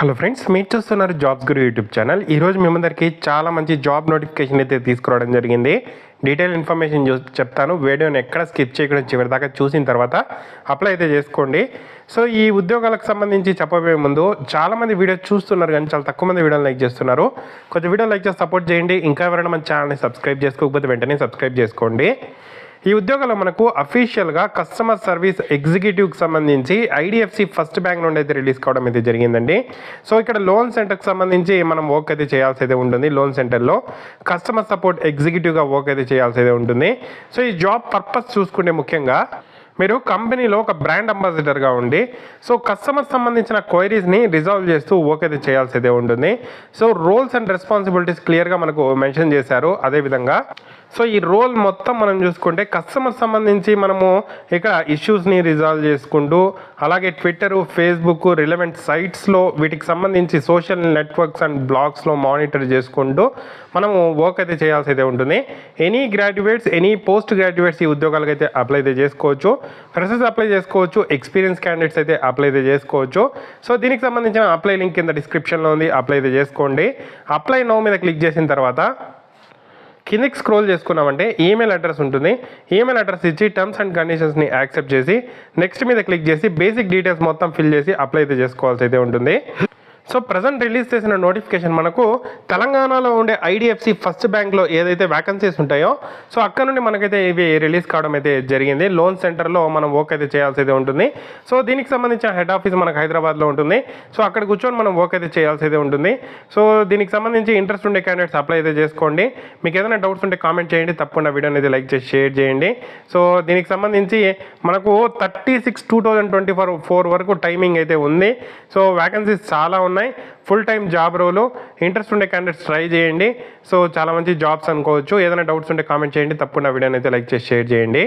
Hello friends మీరు చూస్తున్నారు jobs గురు YouTube channel ఈరోజు మేమందరికి చాలా మంచి జాబ్ నోటిఫికేషన్ అయితే తీసుకురావడం జరిగింది. డీటెయిల్ ఇన్ఫర్మేషన్ చెప్తాను. వీడియోని ఎక్కడ స్కిప్ చేయకుండా చివరి దాకా చూసిన తర్వాత అప్లై అయితే చేసుకోండి. సో ఈ ఉద్యోగాలకు సంబంధించి చెప్పబోయే ముందు చాలామంది వీడియో చూస్తున్నారు కానీ చాలా తక్కువ మంది వీడియోని లైక్ చేస్తున్నారు. కొంచెం వీడియో లైక్ చేసి సపోర్ట్ చేయండి. ఇంకా ఎవరైనా మన ఛానల్ని సబ్స్క్రైబ్ చేసుకోకపోతే వెంటనే సబ్స్క్రైబ్ చేసుకోండి. ఈ ఉద్యోగంలో మనకు అఫీషియల్గా కస్టమర్ సర్వీస్ ఎగ్జిక్యూటివ్కి సంబంధించి ఐడిఎఫ్సి ఫస్ట్ బ్యాంక్ నుండి అయితే రిలీజ్ కావడం అయితే జరిగిందండి. సో ఇక్కడ లోన్ సెంటర్కి సంబంధించి మనం వర్క్ అయితే చేయాల్సి అయితే ఉంటుంది. లోన్ సెంటర్లో కస్టమర్ సపోర్ట్ ఎగ్జిక్యూటివ్గా వర్క్ అయితే చేయాల్సి అయితే ఉంటుంది. సో ఈ జాబ్ పర్పస్ చూసుకుంటే ముఖ్యంగా మీరు కంపెనీలో ఒక బ్రాండ్ అంబాసిడర్గా ఉండి సో కస్టమర్ సంబంధించిన క్వైరీస్ని రిజాల్వ్ చేస్తూ ఓకే చేయాల్సిదే ఉంటుంది. సో రోల్స్ అండ్ రెస్పాన్సిబిలిటీస్ క్లియర్గా మనకు మెన్షన్ చేశారు అదేవిధంగా. సో ఈ రోల్ మొత్తం మనం చూసుకుంటే కస్టమర్ సంబంధించి మనము ఇక్కడ ఇష్యూస్ని రిజాల్వ్ చేసుకుంటూ అలాగే ట్విట్టర్ ఫేస్బుక్ రిలవెంట్ సైట్స్లో వీటికి సంబంధించి సోషల్ నెట్వర్క్స్ అండ్ బ్లాగ్స్లో మానిటర్ చేసుకుంటూ మనము వర్క్ అయితే చేయాల్సి అయితే ఉంటుంది. Any graduates any post graduates ఈ ఉద్యోగాలకు అయితే అప్లై అయితే చేసుకోవచ్చు. ఫ్రెషర్స్ అప్లై చేసుకోవచ్చు ఎక్స్పీరియన్స్ క్యాండిడేట్స్ అయితే అప్లై అయితే చేసుకోవచ్చు. సో దీనికి సంబంధించిన అప్లై లింక్ కింద డిస్క్రిప్షన్లో ఉంది అప్లై అయితే చేసుకోండి. అప్లై నో మీద క్లిక్ చేసిన తర్వాత కిందకి స్క్రోల్ చేసుకున్నామంటే ఈమెయిల్ అడ్రస్ ఉంటుంది. ఈమెయిల్ అడ్రస్ ఇచ్చి టర్మ్స్ అండ్ కండిషన్స్ని యాక్సెప్ట్ చేసి నెక్స్ట్ మీద క్లిక్ చేసి బేసిక్ డీటెయిల్స్ మొత్తం ఫిల్ చేసి అప్లై అయితే చేసుకోవాల్సి అయితే ఉంటుంది. సో ప్రజెంట్ రిలీజ్ చేసిన నోటిఫికేషన్ మనకు తెలంగాణలో ఉండే ఐడిఎఫ్సి ఫస్ట్ బ్యాంక్లో ఏదైతే వ్యాకన్సీస్ ఉంటాయో సో అక్కడ నుండి మనకైతే ఇవి రిలీజ్ కావడం అయితే జరిగింది. లోన్ సెంటర్లో మనం వర్క్ అయితే చేయాల్సి అయితే ఉంటుంది. సో దీనికి సంబంధించిన హెడ్ ఆఫీస్ మనకు హైదరాబాద్లో ఉంటుంది. సో అక్కడ కూర్చొని మనం వర్క్ అయితే చేయాల్సి అయితే ఉంటుంది. సో దీనికి సంబంధించి ఇంట్రెస్ట్ ఉండే క్యాండిడేట్స్ అప్లై అయితే చేసుకోండి. మీకు ఏదైనా డౌట్స్ ఉంటే కామెంట్ చేయండి. తప్పకుండా వీడియో అనేది లైక్ చేసి షేర్ చేయండి. సో దీనికి సంబంధించి మనకు thirty six two thousand twenty four four వరకు టైమింగ్ అయితే ఉంది. సో వ్యాకన్సీస్ చాలా ఉన్నాయి. ఉన్నాయి. Full time job role interest ఉండే క్యాండిడేట్స్ ట్రై చేయండి. సో చాలా మంచి జాబ్స్ అనుకోవచ్చు. ఏదైనా డౌట్స్ ఉంటే కామెంట్ చేయండి. తప్పకుండా వీడియోని అయితే లైక్ చేసి షేర్ చేయండి.